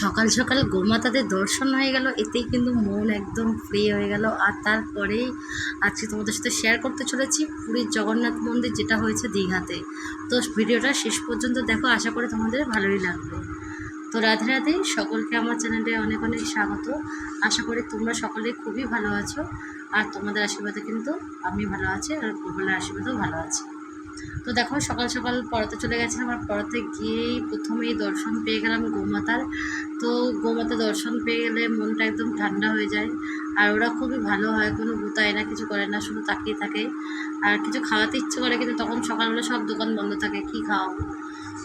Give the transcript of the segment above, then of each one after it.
সকাল সকাল গোমাতাদের দর্শন হয়ে গেল, এতেই কিন্তু মন একদম ফ্রি হয়ে গেল। আর তারপরেই আজকে তোমাদের সাথে শেয়ার করতে চলেছি পুরীর জগন্নাথ মন্দির যেটা হয়েছে দীঘাতে। তো ভিডিওটা শেষ পর্যন্ত দেখো, আশা করি তোমাদের ভালোই লাগবে। তো রাধে রাধে, সকলকে আমার চ্যানেলে অনেক অনেক স্বাগত। আশা করি তোমরা সকলে খুবই ভালো আছো। আর তোমাদের আশীর্বাদে কিন্তু আমি ভালো আছি, আর প্রবলের আশীর্বাদেও ভালো আছি। তো দেখো, সকাল সকাল পড়াতে চলে গেছিলাম আর পড়াতে গিয়েই প্রথমেই দর্শন পেয়ে গেলাম গোমাতার। তো গোমাতা দর্শন পেয়ে গেলে মনটা একদম ঠান্ডা হয়ে যায় আর ওরা খুবই ভালো হয়, কোনো গুতায় না, কিছু করে না, শুধু তাকিয়ে থাকে। আর কিছু খাওয়াতে ইচ্ছে করে, কিন্তু তখন সকালবেলা সব দোকান বন্ধ থাকে, কি খাওয়াবো?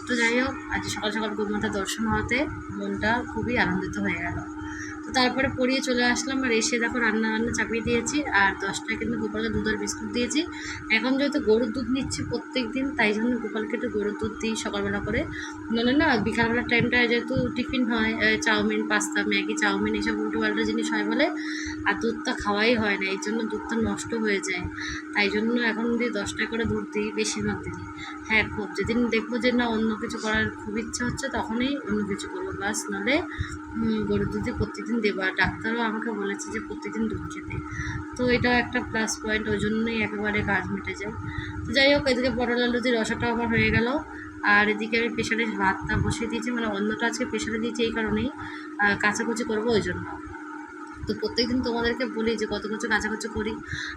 তো যাই হোক, আজ সকাল সকাল গোমাতা দর্শন হওয়াতে মনটা খুবই আনন্দিত হয়ে গেল। তো তারপরে পড়িয়ে চলে আসলাম আর এসে দেখো রান্না রান্না চাপিয়ে দিয়েছি আর দশটায় কিন্তু গোপালকে দুধের বিস্কুট দিয়েছি। এখন যেহেতু গরুর দুধ নিচ্ছি প্রত্যেক দিন তাই জন্য গোপালকে একটু গরুর দুধ দিই সকালবেলা করে। নাহলে না বিকালবেলার টাইমটা যেহেতু টিফিন হয় চাউমিন পাস্তা ম্যাগি চাউমিন এসব উল্টো পাল্টা জিনিস হয় বলে আর দুধটা খাওয়াই হয় না এই জন্য দুধটা নষ্ট হয়ে যায়। তাই জন্য এখন দিয়ে দশটায় করে দুধ দিই বেশিরভাগ দিনই। হ্যাঁ খুব যেদিন দেখব যে না অন্য কিছু করার খুব ইচ্ছা হচ্ছে তখনই অন্য কিছু করব। বাস উম, গরুর দুধই প্রত্যেকদিন দেবো। আর ডাক্তারও আমাকে বলেছে যে প্রতিদিন দুধ খেতে। তো এটাও একটা প্লাস পয়েন্ট ওই জন্যই একেবারে কাজ মিটে যায়। তো যাই হোক, এদিকে পটল আলুদের রসাটাও আমার হয়ে গেল। আর এদিকে আমি প্রেশারে ভাতটা বসিয়ে দিয়েছি মানে অন্যটা আজকে প্রেশারে দিয়েছি এই কারণেই। কাছাকুচি করব ওই জন্য। তো প্রত্যেকদিন তোমাদেরকে বলি যে কত কিছু কাচাকুচি করি।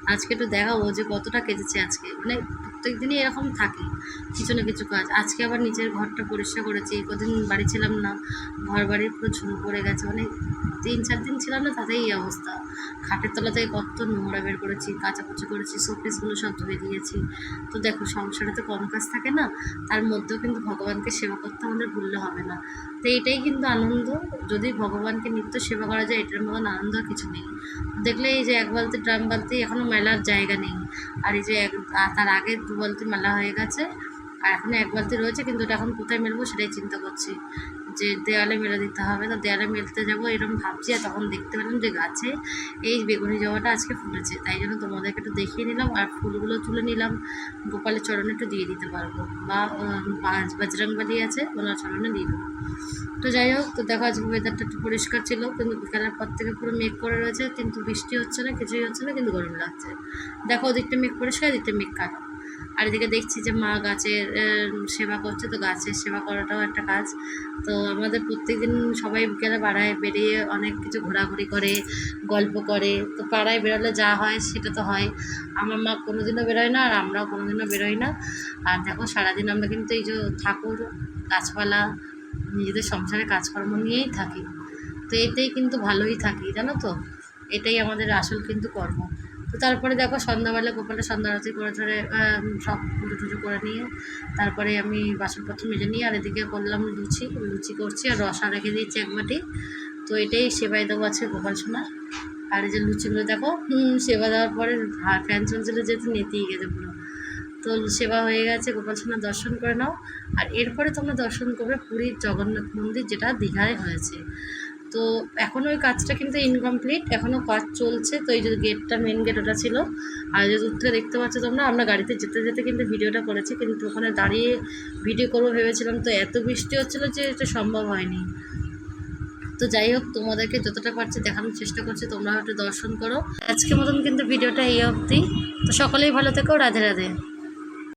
আজকে একটু দেখাবো যে কতটা কেটেছে আজকে। মানে প্রত্যেক দিনই এরকম থাকে কিছু না কিছু কাজ। আজকে আবার নিজের ঘরটা পরিষ্কার করেছি কদিন বাড়ি ছিলাম না ঘর বাড়ির পুরো ঝুল পড়ে গেছে। মানে তিন, চার দিন ছিলাম না, তাতেই এই অবস্থা। খাটের তলা থেকে কত নোংরা বের করেছি, কাচাকুচি করেছি শোপিসগুলো সব ধুয়ে দিয়েছি। তো দেখো, সংসারে তো কম কাজ থাকে না, তার মধ্যেও কিন্তু ভগবানকে সেবা করতে আমাদের ভুললে হবে না। তো এটাই কিন্তু আনন্দ। যদি ভগবানকে নিত্য সেবা করা যায়, এটার মতন আনন্দ আর কিছু নেই। দেখলে এই যে এক বালতি ড্রাম বালতি এখনও মেলার জায়গা নেই। আর এই যে এক তার আগে দু বালতি মেলা হয়ে গেছে। আর এখনও এক বালতি রয়েছে, কিন্তু ওটা এখন কোথায় মেলবো সেটাই চিন্তা করছি। যে দেয়ালে মেলে দিতে হবে তো দেয়ালে মেলতে যাব এরকম ভাবছি আর তখন দেখতে পেলাম যে গাছে এই বেগুনি জবাটা আজকে ফুটেছে। তাই জন্য তোমাদেরকে একটু দেখিয়ে নিলাম আর ফুলগুলো তুলে নিলাম। গোপালের চরণে একটু দিয়ে দিতে পারব বা উম, বাজ- আছে ওনার চরণে দিয়ে দেবো। তো যাই হোক তো দেখো আজকে ওয়েদারটা একটু পরিষ্কার ছিল কিন্তু বিকালের পর থেকে পুরো মেঘ করে রয়েছে কিন্তু বৃষ্টি হচ্ছে না কিছুই হচ্ছে না কিন্তু গরম লাগছে। দেখো ওদিকটা মেঘ পরিষ্কার ওদিকটা মেঘ কালো। আর এদিকে দেখছি যে মা গাছের সেবা করছে, তো গাছের সেবা করাটাও একটা কাজ। তো আমাদের প্রত্যেকদিন সবাই বিকেলে পাড়ায় বেরিয়ে অনেক কিছু ঘোরাঘুরি করে, গল্প করে। তো পাড়ায় বেরোলে যা হয় সেটা তো হয়। আমার মা কোনোদিনও বেরোয় না আর আমরাও কোনোদিনও বেরোই না। আর দেখো সারাদিন আমরা কিন্তু এই যে ঠাকুর, গাছপালা, নিজেদের সংসারে কাজকর্ম নিয়েই থাকি। তো এতেই কিন্তু ভালোই থাকি, জানো তো? এটাই আমাদের আসল কিন্তু কর্ম। তো তারপরে দেখো সন্ধ্যাবেলা গোপালের সন্ধ্যা আরতি করে ধরে সব পুজো টুজো করে নিয়ে তারপরে আমি বাসনপত্র মেজে নিয়ে আর এদিকে করলাম লুচি। লুচি করছি আর রসা রেখে দিয়েছি এক বাটি। তো এটাই সেবাই দেবো আছে গোপাল সোনার। আর এই যে লুচিগুলো দেখো সেবা দেওয়ার পরে ফ্যান চলছিল যেহেতু নেতেই গেছে পুরো। তো সেবা হয়ে গেছে, গোপাল সোনার দর্শন করে নাও। আর এরপরে তোমরা দর্শন করবে পুরীর জগন্নাথ মন্দির যেটা দীঘায় হয়েছে। তো এখনও ওই কাজটা কিন্তু ইনকমপ্লিট এখনও কাজ চলছে। তো এই যে গেটটা মেন গেট ওটা ছিল। আর যে থেকে দেখতে পাচ্ছ তোমরা, আমরা গাড়িতে যেতে যেতে কিন্তু ভিডিওটা করেছি, কিন্তু ওখানে দাঁড়িয়ে ভিডিও করব ভেবেছিলাম। তো এত বৃষ্টি হচ্ছিল যে এটা সম্ভব হয়নি। তো যাই হোক, তোমাদেরকে যতটা পারছি দেখানোর চেষ্টা করছি তোমরা একটু দর্শন করো। আজকের মতন কিন্তু ভিডিওটা এই অবধি। তো সকলেই ভালো থেকো, রাধে রাধে।